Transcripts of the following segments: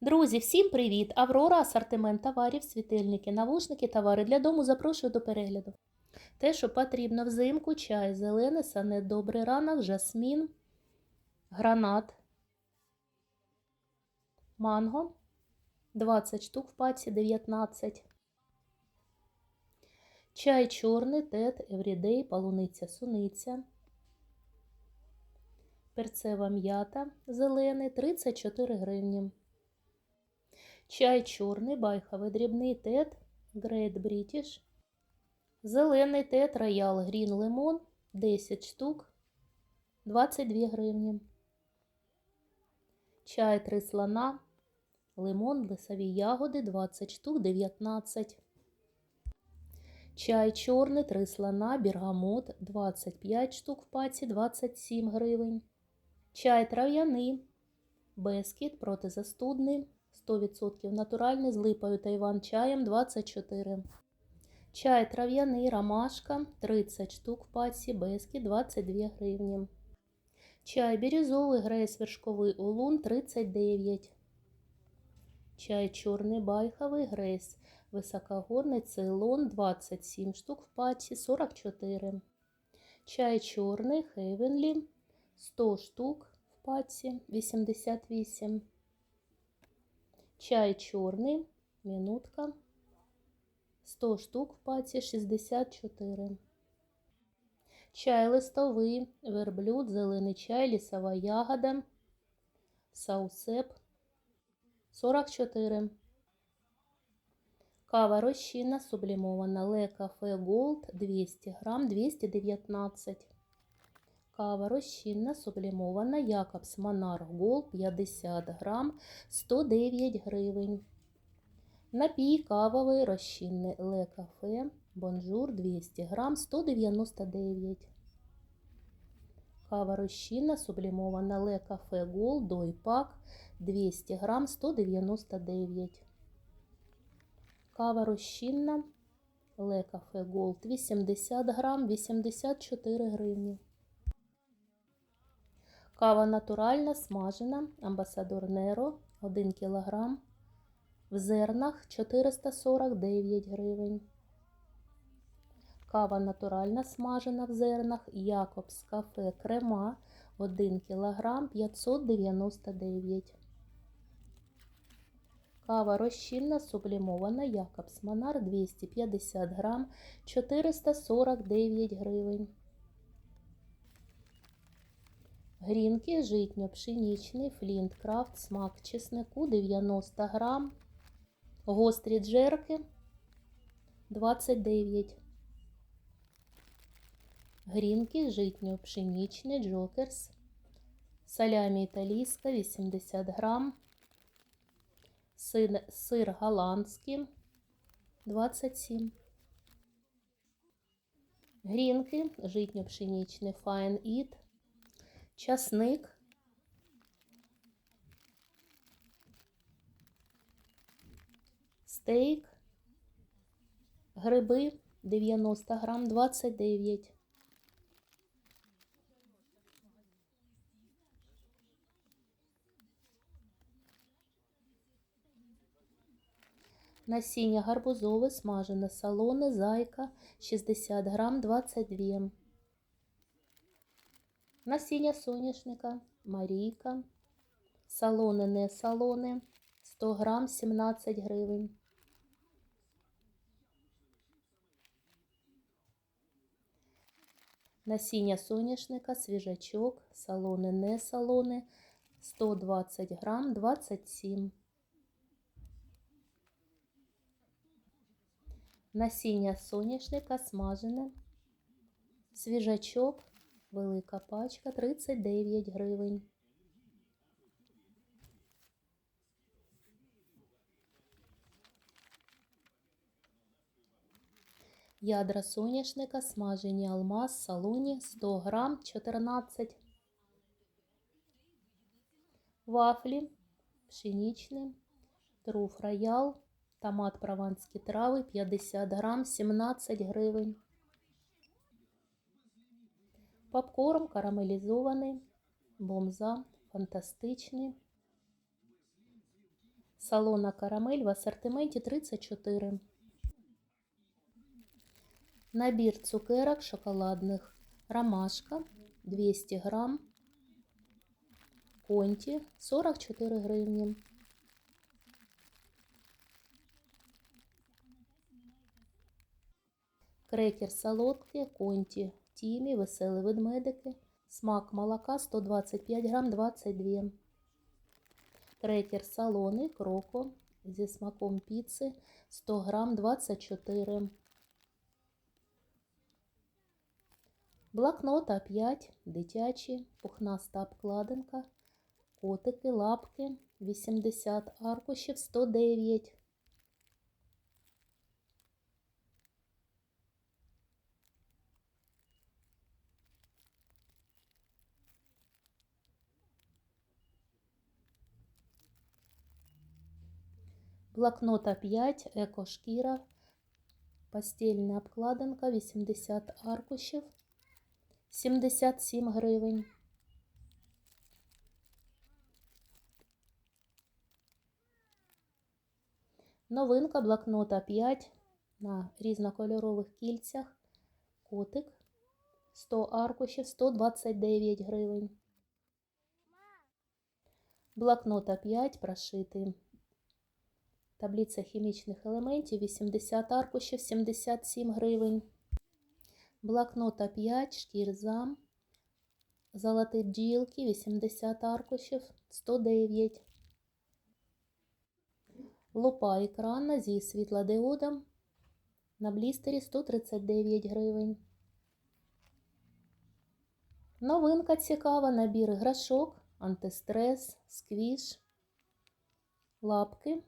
Друзі, всім привіт! Аврора, асортимент товарів, світильники, навушники, товари для дому. Запрошую до перегляду. Те, що потрібно взимку, чай, зелений, санет, добрий ранок, жасмін, гранат, манго, 20 штук в паці, 19. Чай чорний, тет, еврідей, полуниця, суниця. Перцева м'ята, зелений, 34 гривні. Чай чорний, байховий дрібний тет, Great British. Зелений тет, роял грін лимон, 10 штук, 22 гривні. Чай три слона, лимон, лисові ягоди, 20 штук, 19. Чай чорний, три слона, бергамот, 25 штук в паці, 27 гривень. Чай трав'яний, бескіт протизастудний, 100% натуральний з липою та іван-чаєм 24. Чай трав'яний, ромашка 30 штук в паці, бескіт 22 гривні. Чай бірюзовий, грейс вершковий улун 39. Чай чорний байховий, грейс високогорний цейлон 27 штук в паці 44. Чай чорний, хейвенлі 100 штук в паці 88. Чай чорний, минутка. 100 штук в паці 64. Чай листовий, верблюд, зелений чай, лісова ягода, саусеп 44. Кава розчинна, сублімована Ле Кафе Голд 200 грам 219. Кава розчинна, сублімована Якобс Монарх Голд 50 грам 109 гривень. Напій кавовий розчинний Ле Кафе Бонжур 200 грам 199. Кава розчинна, сублімована Ле Кафе Голд Дойпак 200 грам 199. Кава розчинна Ле Кафе Голд 80 грам 84 гривні. Кава натуральна, смажена, амбасадор Неро 1 кг. В зернах 449 гривень. Кава натуральна смажена в зернах Якобс кафе крема 1 кг 599. Кава розчинна сублімована Якобс Монар 250 грам 449 гривень. Грінки житньо-пшенічний, флінт крафт, смак чеснику 90 грам. Гострі джерки 29. Грінки житньо-пшенічний, джокерс. Салямі італійська 80 грам. Сир, сир голландський 27. Грінки житньо-пшенічний Fine Eat часник, стейк, гриби 90 грам 29. Насіння гарбузове, смажене солоне, зайка 60 грам 22. Насіння соняшника, Марійка, салони не салони, 100 грам 17 гривень. Насіння соняшника, свіжачок, салони не салони, 120 грам 27. Насіння соняшника смажене, свіжачок Велика пачка 39 гривень. Ядра соняшника, смажені алмаз, салуні 100 грам 14. Вафлі, пшеничні, труф роял, томат прованські трави 50 грам 17 гривень. Попкорн карамелізований, бомза, фантастичний. Салона карамель в асортименті 34. Набір цукерок шоколадних. Ромашка 200 грам. Конті 44 гривні. Крекер солодкий, конті, тімі, веселі ведмедики. Смак молока 125 грам 22. Крекер солоний, кроко зі смаком піци 100 грам 24. Блокнот А5, дитячі, пухнаста обкладинка, котики, лапки 80 аркушів 109. Блокнот А5, екошкіра, постільна обкладинка 80 аркушів 77 гривень. Новинка блокнота 5 на різнокольорових кільцях. Котик 100 аркушів 129 гривень. Блокнота 5 прошитий. Таблиця хімічних елементів 80 аркушів 77 гривень. Блокнота 5, шкірзам, золоті бджілки 80 аркушів 109. Лупа екранна зі світлодіодом на блістері 139 гривень. Новинка цікава, набір іграшок, антистрес, сквіш, лапки.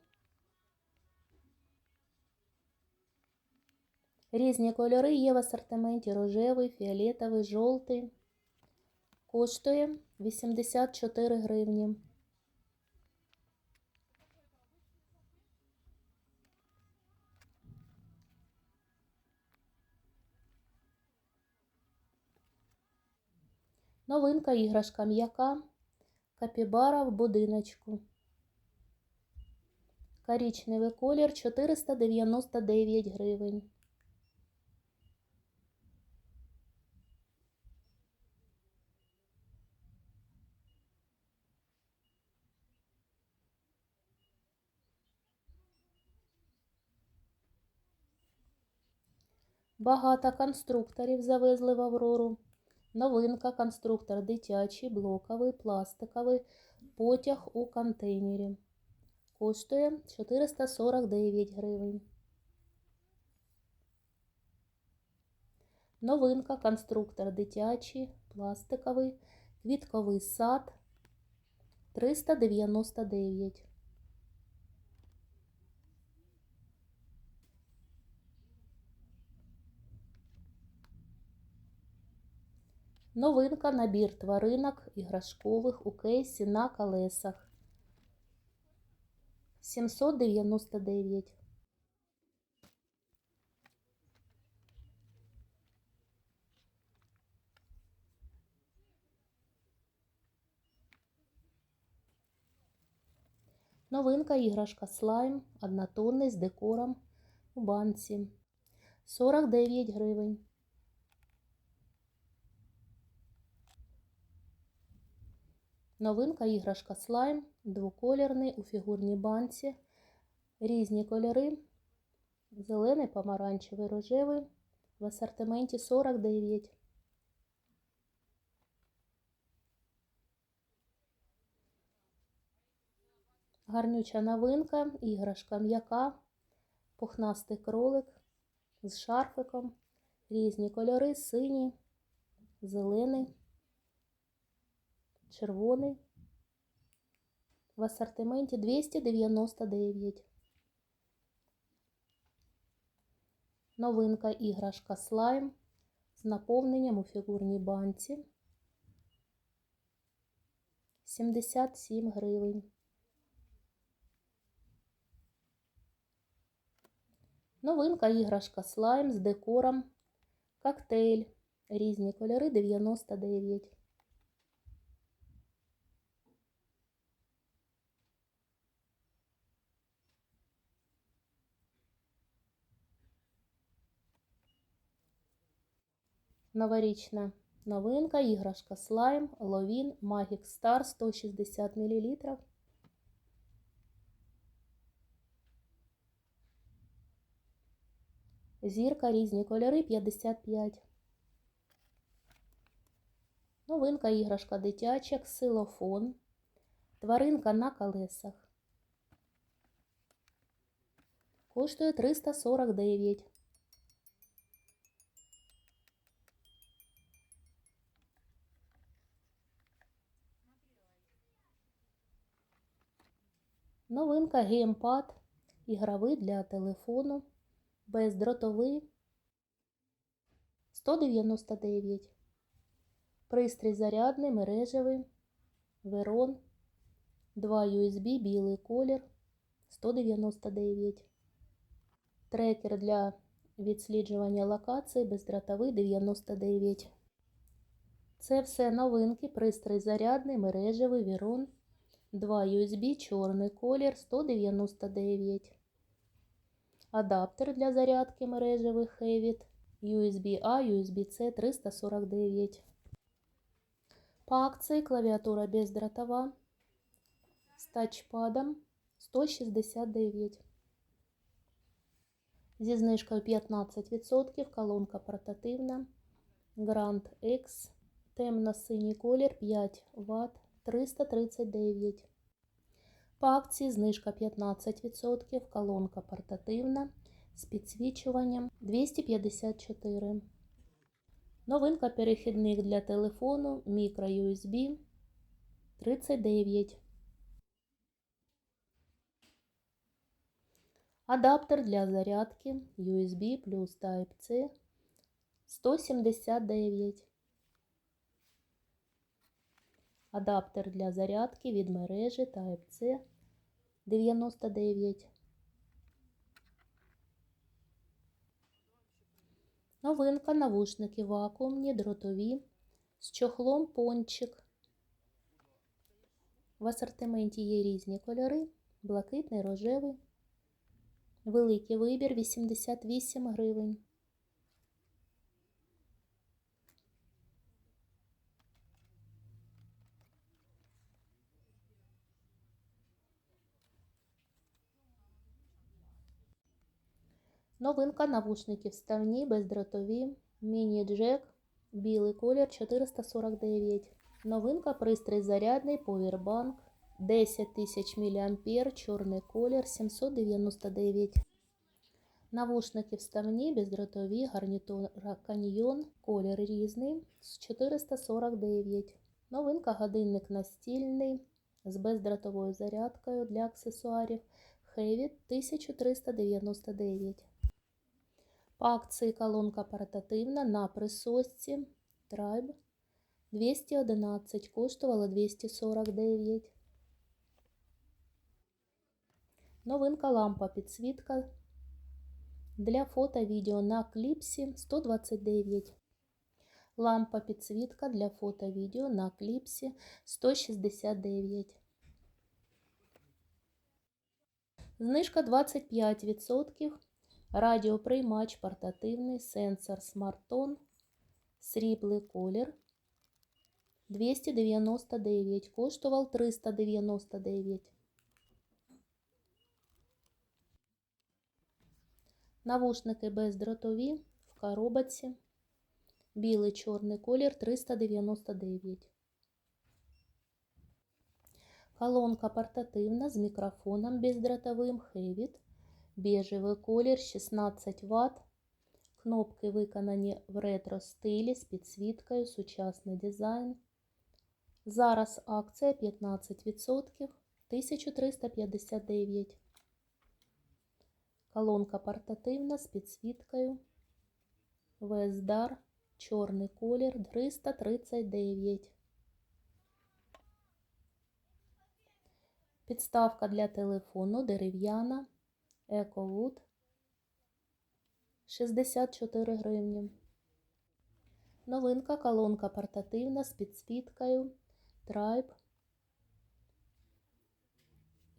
Різні кольори є в асортименті рожевий, фіолетовий, жовтий. Коштує 84 гривні. Новинка іграшка м'яка. Капібара в будиночку. Коричневий колір 499 гривень. Багато конструкторів завезли в Аврору. Новинка конструктор дитячий, блоковий, пластиковий, потяг у контейнері. Коштує 449 гривень. Новинка конструктор дитячий, пластиковий, квітковий сад 399. Новинка набір тваринок іграшкових у кейсі на колесах. 799. Новинка іграшка слайм однотонний з декором у банці. 49 гривень. Новинка іграшка слайм, двоколірний у фігурній банці. Різні кольори. Зелений, помаранчевий, рожевий. В асортименті 49. Гарнюча новинка, іграшка м'яка, пухнастий кролик з шарфиком. Різні кольори, синій, зелений червоний. В асортименті 299. Новинка іграшка слайм з наповненням у фігурній банці. 77 гривень. Новинка іграшка слайм з декором. Коктейль. Різні кольори 99. Новорічна новинка, іграшка слайм, ловін, Magic Star 160 мл. Зірка різні кольори 55. Новинка іграшка дитяча, ксилофон. Тваринка на колесах. Коштує 349. Новинка геймпад. Ігровий для телефону. Бездротовий. 199. Пристрій зарядний, мережевий. Верон. 2 USB, білий колір. 199. Трекер для відсліджування локацій бездротовий 99. Це все новинки. Пристрій зарядний, мережевий, Вірон. 2 USB, чорний колір 199. Адаптер для зарядки мережевих Hevit. USB-A, USB-C 349. По акції клавіатура бездротова з тачпадом 169. Зі знижкою 15% колонка портативна. Grand X. Темно-синій колір 5 Вт 339. По акції знижка 15%. Колонка портативна з підсвічуванням 254. Новинка перехідник для телефону microUSB 39. Адаптер для зарядки USB плюс Type-C 179. Адаптер для зарядки від мережі Type-C 99. Новинка навушники вакуумні, дротові з чохлом пончик. В асортименті є різні кольори, блакитний, рожевий. Великий вибір 88 гривень. Новинка навушники вставні, бездротові, міні-джек, білий колір 449. Новинка пристрій зарядний, повербанк 10 тисяч мА, чорний колір 799. Навушники вставні, бездротові, гарнітура каньйон, колір різний з 449. Новинка годинник настільний з бездротовою зарядкою для аксесуарів Heavy 1399. По акції колонка портативна на присосці Tribe 211, коштувала 249. Новинка лампа підсвітка для фото відео на кліпсі 129. Лампа підсвітка для фото відео на кліпсі 169. Знижка 25%. Радіоприймач портативний, сенсор смартон, сріблий колір 299, коштував 399. Навушники бездротові в коробці. Білий чорний колір 399. Колонка портативна з мікрофоном бездротовим Hevit. Бежевий колір 16 Вт. Кнопки виконані в ретро стилі з підсвіткою, сучасний дизайн. Зараз акція 15%, 1359. Колонка портативна з підсвіткою. VSDAR, чорний колір 339. Підставка для телефону дерев'яна. Ековуд 64 гривні. Новинка колонка портативна з підсвіткою Tribe.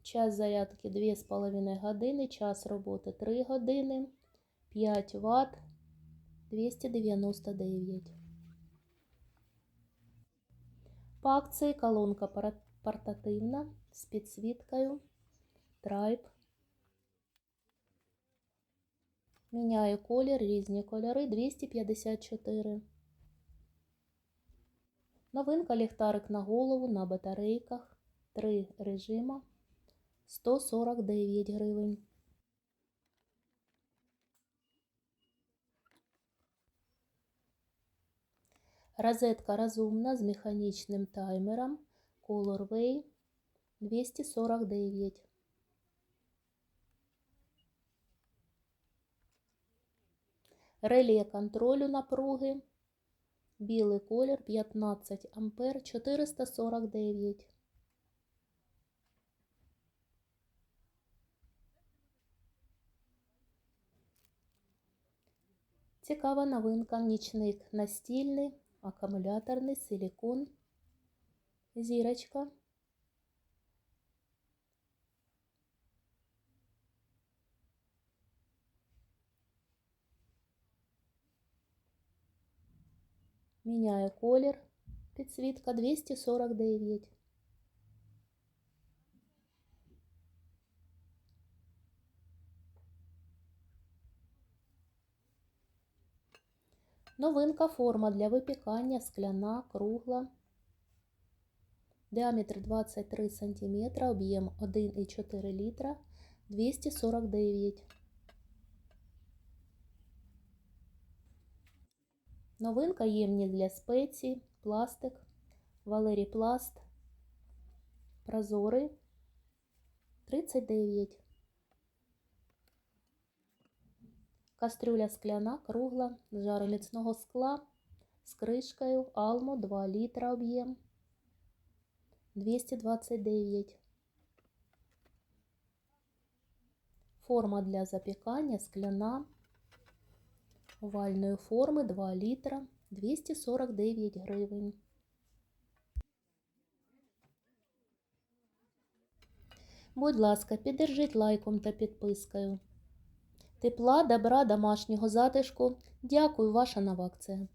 Час зарядки 2,5 години, час роботи 3 години, 5 Вт 299. По акції колонка портативна з підсвіткою Tribe. Міняю колір, різні кольори 254. Новинка ліхтарик на голову на батарейках. Три режима 149 гривень. Розетка розумна з механічним таймером Colorway 249. Реле контролю напруги. Білий колір 15 ампер 449. Цікава новинка. Нічник настільний, акумуляторний, силікон, зірочка. Міняю колір. Підсвітка 249. Новинка форма для випікання скляна, кругла. Діаметр 23 см, об'єм 1,4 літра, 249. Новинка ємність для спецій, пластик, Валерій Пласт, прозорий. 39. Кастрюля скляна, кругла, з жароміцного скла з кришкою Алмо 2 літра об'єм. 229. Форма для запікання скляна овальної форми 2 літра 249 гривень. Будь ласка, піддержіть лайком та підпискою. Тепла, добра, домашнього затишку. Дякую, ваша нова акція.